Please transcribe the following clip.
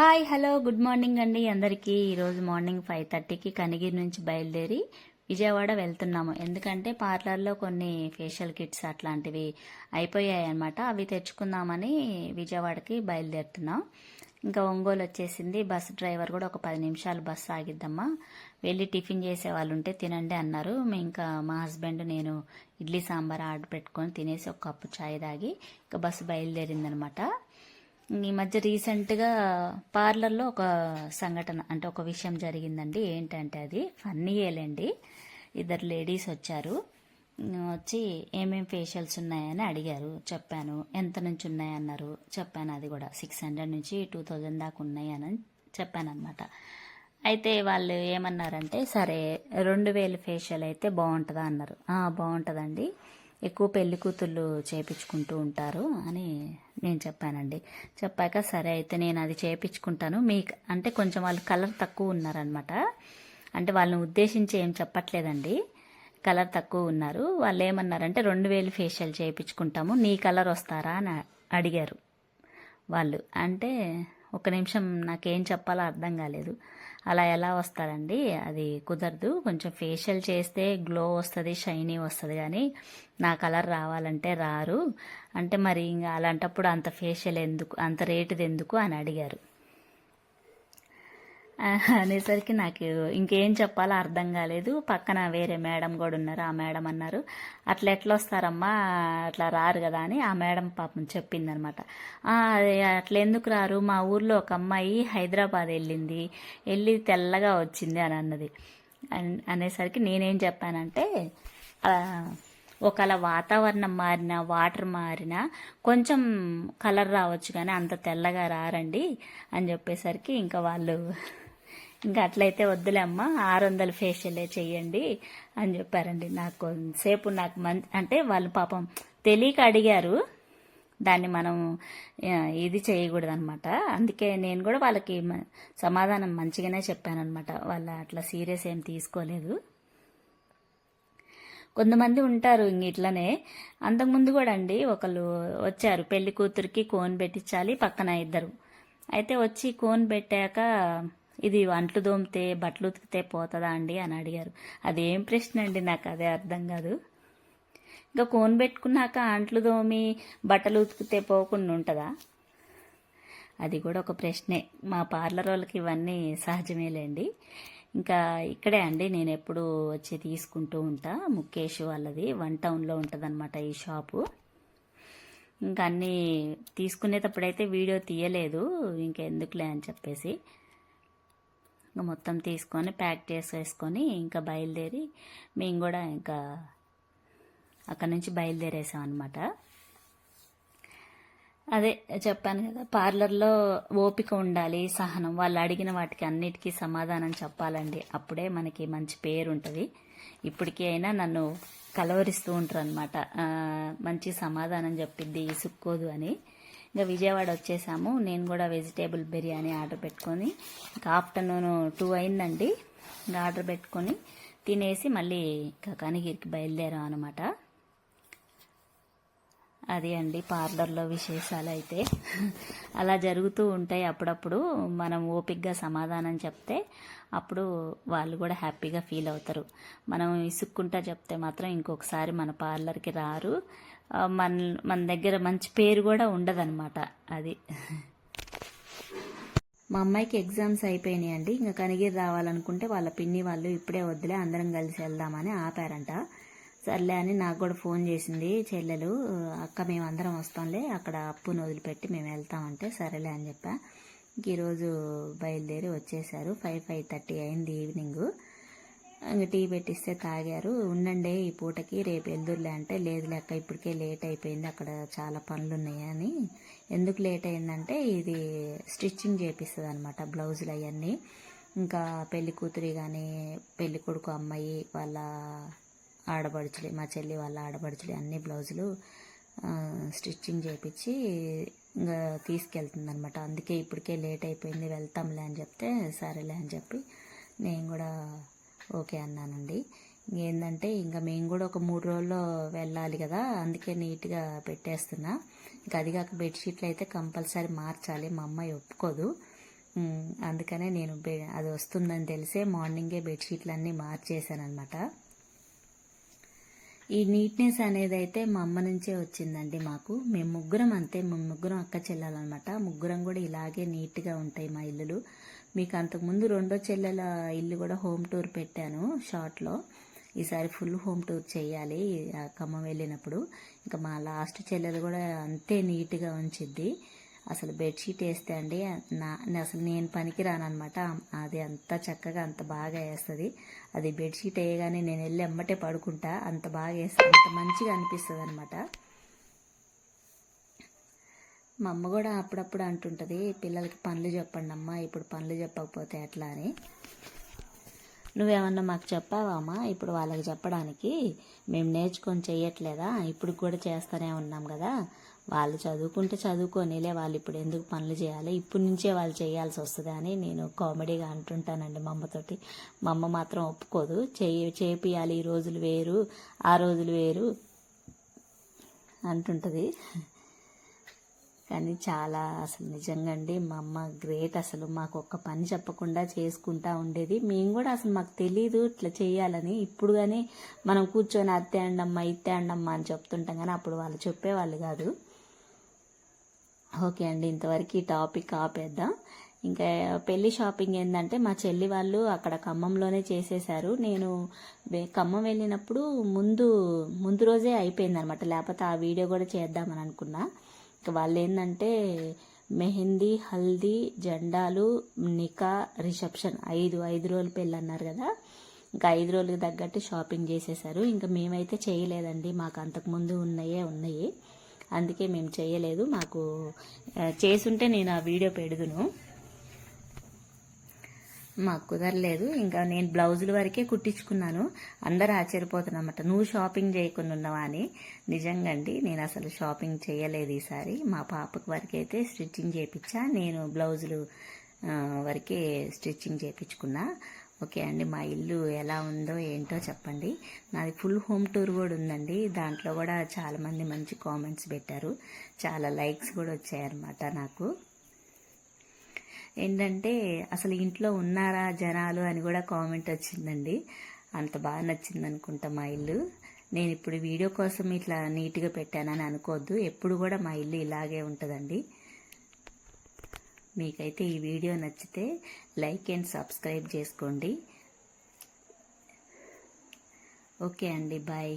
Hi hello good morning అండి అందరికీ. ఈరోజు మార్నింగ్ ఫైవ్ థర్టీకి కనిగిరి నుంచి బయలుదేరి విజయవాడ వెళ్తున్నాము. ఎందుకంటే పార్లర్లో కొన్ని ఫేషియల్ కిట్స్ అట్లాంటివి అయిపోయాయి అనమాట అవి తెచ్చుకుందామని విజయవాడకి బయలుదేరుతున్నాం. ఇంకా ఒంగోలు వచ్చేసింది. బస్ డ్రైవర్ కూడా ఒక పది నిమిషాలు బస్ ఆగిద్దమ్మా. వెళ్ళి టిఫిన్ చేసే వాళ్ళు ఉంటే తినండి అన్నారు. మేము ఇంకా మా హస్బెండ్ నేను ఇడ్లీ సాంబార్ ఆర్డర్ పెట్టుకొని తినేసి ఒక కప్పు చాయ్ తాగి ఇంకా బస్సు బయలుదేరిందనమాట ఈ మధ్య రీసెంట్గా పార్లర్లో ఒక సంఘటన అంటే ఒక విషయం జరిగిందండి. ఏంటంటే అది ఫన్నీయేలేండి ఇద్దరు లేడీస్ వచ్చారు. వచ్చి ఏమేం ఫేషియల్స్ ఉన్నాయని అడిగారు. చెప్పాను. ఎంత నుంచి ఉన్నాయన్నారు? చెప్పాను అది కూడా. సిక్స్ హండ్రెడ్ నుంచి టూ థౌజండ్ దాకా ఉన్నాయని చెప్పాను అనమాట అయితే వాళ్ళు ఏమన్నారంటే సరే రెండు వేలు ఫేషియల్ అయితే బాగుంటుందా అన్నారు. బాగుంటుందండి. ఎక్కువ పెళ్ళి కూతుళ్ళు చేపించుకుంటూ ఉంటారు అని నేను చెప్పానండి. చెప్పాక సరే అయితే నేను అది చేపించుకుంటాను. మీకు అంటే కొంచెం వాళ్ళు కలర్ తక్కువ ఉన్నారనమాట అంటే వాళ్ళని ఉద్దేశించి ఏం చెప్పట్లేదండి. కలర్ తక్కువ ఉన్నారు. వాళ్ళు ఏమన్నారంటే రెండు వేలు ఫేషియల్ చేయించుకుంటాము నీ కలర్ వస్తారా అని అడిగారు వాళ్ళు. అంటే ఒక నిమిషం నాకేం చెప్పాలో అర్థం కాలేదు. అలా ఎలా వస్తారండి అది కుదరదు. కొంచెం ఫేషియల్ చేస్తే గ్లో వస్తుంది షైనీ వస్తుంది కానీ నా కలర్ రావాలంటే రారు. అంటే మరి ఇంకా అలాంటప్పుడు అంత ఫేషియల్ ఎందుకు అంత రేటుది ఎందుకు అని అడిగారు. అనేసరికి నాకు ఇంకేం చెప్పాలో అర్థం కాలేదు. పక్కన వేరే మేడం కూడా ఉన్నారు. ఆ మేడం అన్నారు అట్లా ఎట్లా వస్తారమ్మా? అట్లా రారు కదా అని ఆ మేడం పాపం చెప్పిందనమాట. అట్లా ఎందుకు రారు? మా ఊర్లో ఒక అమ్మాయి హైదరాబాద్ వెళ్ళింది. వెళ్ళి తెల్లగా వచ్చింది అని అన్నది. అనేసరికి నేనేం చెప్పానంటే ఒకవేళ వాతావరణం మారినా వాటర్ మారినా కొంచెం కలర్ రావచ్చు కానీ అంత తెల్లగా రారండి అని చెప్పేసరికి ఇంకా వాళ్ళు ఇంకా అట్లయితే వద్దులే అమ్మ ఆరు వందల ఫేషియలే చేయండి అని చెప్పారండి. నాకు కొంతసేపు నాకు మం అంటే వాళ్ళు పాపం తెలియక అడిగారు. దాన్ని మనం ఇది చేయకూడదు అనమాట అందుకే నేను కూడా వాళ్ళకి సమాధానం మంచిగానే చెప్పాను అనమాట వాళ్ళ అట్లా సీరియస్ ఏం తీసుకోలేదు. కొంతమంది ఉంటారు ఇంక ఇట్లనే. అంతకుముందు కూడా అండి ఒకళ్ళు వచ్చారు. పెళ్ళి కూతురికి కోన్ పెట్టించాలి పక్కన ఇద్దరు. అయితే వచ్చి కోన్ పెట్టాక ఇది వంటలు దోమితే బట్టలు ఉతికితే పోతుందా అండి అని అడిగారు. అదేం ప్రశ్న అండి నాకు అదే అర్థం కాదు. ఇంకా కోన్ పెట్టుకున్నాక అంట్లు దోమి బట్టలు ఉతికితే పోకుండా ఉంటుందా? అది కూడా ఒక ప్రశ్నే. మా పార్లర్ వాళ్ళకి ఇవన్నీ సహజమేలేండి. ఇంకా ఇక్కడే అండి నేను ఎప్పుడు వచ్చి తీసుకుంటూ ఉంటా. ముఖేష్ వాళ్ళది వన్ టౌన్లో ఉంటుందన్నమాట ఈ షాపు. ఇంకా అన్నీ తీసుకునేటప్పుడైతే వీడియో తీయలేదు ఇంకెందుకులే అని చెప్పేసి. ఇంకా మొత్తం తీసుకొని ప్యాక్ చేసేసుకొని ఇంకా బయలుదేరి మేము కూడా ఇంకా అక్కడ నుంచి బయలుదేరేసాం అనమాట అదే చెప్పాను కదా పార్లర్లో ఓపిక ఉండాలి సహనం. వాళ్ళు అడిగిన వాటికి అన్నిటికీ సమాధానం చెప్పాలండి. అప్పుడే మనకి మంచి పేరు ఉంటుంది. ఇప్పటికీ అయినా నన్ను కలవరిస్తూ ఉంటారు అనమాట మంచి సమాధానం చెప్పిద్ది ఇసుక్కోదు అని. ఇంకా విజయవాడ వచ్చేసాము. నేను కూడా వెజిటేబుల్ బిర్యానీ ఆర్డర్ పెట్టుకొని ఇంకా ఆఫ్టర్నూన్ టూ అయిందండి. ఇంకా ఆర్డర్ పెట్టుకొని తినేసి మళ్ళీ ఇంకా కనిగిరికి బయలుదేరాం అనమాట అది అండి పార్లర్లో విశేషాలు అయితే. అలా జరుగుతూ ఉంటాయి అప్పుడప్పుడు. మనం ఓపిక్గా సమాధానం చెప్తే అప్పుడు వాళ్ళు కూడా హ్యాపీగా ఫీల్ అవుతారు. మనం ఇసుక్కుంటా చెప్తే మాత్రం ఇంకొకసారి మన పార్లర్కి రారు. మన మన దగ్గర మంచి పేరు కూడా ఉండదన్నమాట అది. మా అమ్మాయికి ఎగ్జామ్స్ అయిపోయినాయి అండి. ఇంకా కనిగిరి రావాలనుకుంటే వాళ్ళ పిన్ని వాళ్ళు ఇప్పుడే వద్దులే అందరం కలిసి వెళ్దామని ఆపారంట. సర్లే అని నాకు కూడా ఫోన్ చేసింది చెల్లెలు అక్క మేము అందరం వస్తాంలే అక్కడ అప్పును వదిలిపెట్టి మేము వెళ్తామంటే సరేలే అని చెప్పా. ఈరోజు బయలుదేరి వచ్చేసారు. ఫైవ్ ఫైవ్ థర్టీ అయింది ఈవినింగ్. టీ పెట్టిస్తే తాగారు. ఉండండి ఈ పూటకి రేపు వెళ్దురులే అంటే లేదు లెక్క ఇప్పటికే లేట్ అయిపోయింది. అక్కడ చాలా పనులు ఉన్నాయని ఎందుకు లేట్ అయిందంటే ఇది స్టిచ్చింగ్ చేపిస్తుంది అనమాట బ్లౌజులు అవన్నీ. ఇంకా పెళ్ళి కూతురి కానీ పెళ్ళి కొడుకు అమ్మాయి వాళ్ళ ఆడపడుచులు మా చెల్లి వాళ్ళ ఆడపడుచులు అన్ని బ్లౌజులు స్టిచ్చింగ్ చేపించి ఇంకా తీసుకెళ్తుంది అనమాట అందుకే ఇప్పటికే లేట్ అయిపోయింది వెళ్తాంలే అని చెప్తే సరేలే అని చెప్పి నేను కూడా ఓకే అన్నానండి. ఏంటంటే ఇంకా మేము కూడా ఒక మూడు రోజుల్లో వెళ్ళాలి కదా అందుకే నీట్గా పెట్టేస్తున్నా. ఇంకా అది కాక బెడ్షీట్లు అయితే కంపల్సరీ మార్చాలి మా అమ్మాయి ఒప్పుకోదు. అందుకనే నేను బె- అది వస్తుందని తెలిసే మార్నింగే బెడ్షీట్లన్నీ మార్చేసాను అనమాట ఈ నీట్నెస్ అనేది అయితే మా అమ్మ నుంచే వచ్చిందండి మాకు. మేము ముగ్గురం అంతే మేము ముగ్గురం అక్క చెల్లెలన్నమాట ముగ్గురం కూడా ఇలాగే నీట్గా ఉంటాయి మా ఇల్లులు. మీకు అంతకుముందు రెండో చెల్లెల ఇల్లు కూడా హోమ్ టూర్ పెట్టాను షార్ట్లో ఈసారి ఫుల్ హోమ్ టూర్ చేయాలి ఖమ్మం వెళ్ళినప్పుడు. ఇంకా మా లాస్ట్ చెల్లెలు కూడా అంతే నీట్గా ఉంచిద్ది. అసలు బెడ్షీట్ వేస్తే అండి నా అసలు నేను పనికి రానమాట అది అంత చక్కగా అంత బాగా వేస్తుంది. అది బెడ్షీట్ వేయగానే నేను వెళ్ళి అమ్మటే పడుకుంటా అంత బాగా వేస్తుంది అంత మంచిగా అనిపిస్తుంది అనమాట మా అమ్మ కూడా అప్పుడప్పుడు అంటుంటుంది పిల్లలకి పనులు చెప్పండి అమ్మ ఇప్పుడు పనులు చెప్పకపోతే ఎట్లా? అని. నువ్వేమన్నా మాకు చెప్పావా అమ్మ? ఇప్పుడు వాళ్ళకి చెప్పడానికి మేము నేర్చుకొని చేయట్లేదా ఇప్పుడు కూడా చేస్తూనే ఉన్నాం కదా. వాళ్ళు చదువుకుంటే చదువుకోనిలే వాళ్ళు ఇప్పుడు ఎందుకు పనులు చేయాలి? ఇప్పటి నుంచే వాళ్ళు చేయాల్సి వస్తుంది అని నేను కామెడీగా అంటుంటానండి మా అమ్మతోటి. మా అమ్మ మాత్రం ఒప్పుకోదు. చేయి చేపియాలి. ఈ రోజులు వేరు ఆ రోజులు వేరు అంటుంటుంది. కానీ చాలా అసలు నిజంగా అండి మా అమ్మ గ్రేట్ అసలు. మాకు ఒక్క పని చెప్పకుండా చేసుకుంటా ఉండేది. మేము కూడా అసలు మాకు తెలీదు ఇట్లా చేయాలని. ఇప్పుడు కానీ మనం కూర్చొని అత్తే అండమ్మా ఇత్తే అండమ్మా అని చెప్తుంటాం. కానీ అప్పుడు వాళ్ళు చెప్పేవాళ్ళు కాదు. ఓకే అండి ఇంతవరకు ఈ టాపిక్ ఆపేద్దాం. ఇంకా పెళ్ళి షాపింగ్ ఏంటంటే మా చెల్లి వాళ్ళు అక్కడ ఖమ్మంలోనే చేసేశారు. నేను ఖమ్మం వెళ్ళినప్పుడు ముందు ముందు రోజే అయిపోయింది అనమాట లేకపోతే ఆ వీడియో కూడా చేద్దామని అనుకున్నా. ఇంకా వాళ్ళు ఏంటంటే మెహందీ హల్దీ జెండాలు నికా రిసెప్షన్ ఐదు ఐదు రోజులు పెళ్ళి అన్నారు కదా. ఇంకా ఐదు రోజులకు తగ్గట్టు షాపింగ్ చేసేసారు ఇంకా మేమైతే చేయలేదండి. మాకు అంతకుముందు ఉన్నాయే ఉన్నాయి. అందుకే మేము చేయలేదు. మాకు చేసుంటే నేను ఆ వీడియో పెడుదును. మాకు కుదరలేదు. ఇంకా నేను బ్లౌజుల వరకే కుట్టించుకున్నాను. అందరూ ఆశ్చర్యపోతున్నమాట నువ్వు షాపింగ్ చేయకుండా ఉన్నావా అని. నిజంగా అండి నేను అసలు షాపింగ్ చేయలేదు ఈసారి. మా పాపకు వరకైతే స్టిచ్చింగ్ చేయించా నేను బ్లౌజులు వరకే స్టిచ్చింగ్ చేయించుకున్నా ఓకే అండి మా ఇల్లు ఎలా ఉందో ఏంటో చెప్పండి. నాది ఫుల్ హోమ్ టూర్ కూడా ఉందండి. దాంట్లో కూడా చాలామంది మంచి కామెంట్స్ పెట్టారు. చాలా లైక్స్ కూడా వచ్చాయన్నమాట నాకు. ఏంటంటే అసలు ఇంట్లో ఉన్నారా జనాలు అని కూడా కామెంట్ వచ్చిందండి. అంత బాగా నచ్చింది అనుకుంటా మా ఇల్లు. నేను ఇప్పుడు వీడియో కోసం ఇట్లా నీట్గా పెట్టానని అనుకోవద్దు. ఎప్పుడు కూడా మా ఇల్లు ఇలాగే ఉంటుందండి. మీకైతే ఈ వీడియో నచ్చితే లైక్ అండ్ సబ్స్క్రైబ్ చేసుకోండి. ఓకే అండి బాయ్.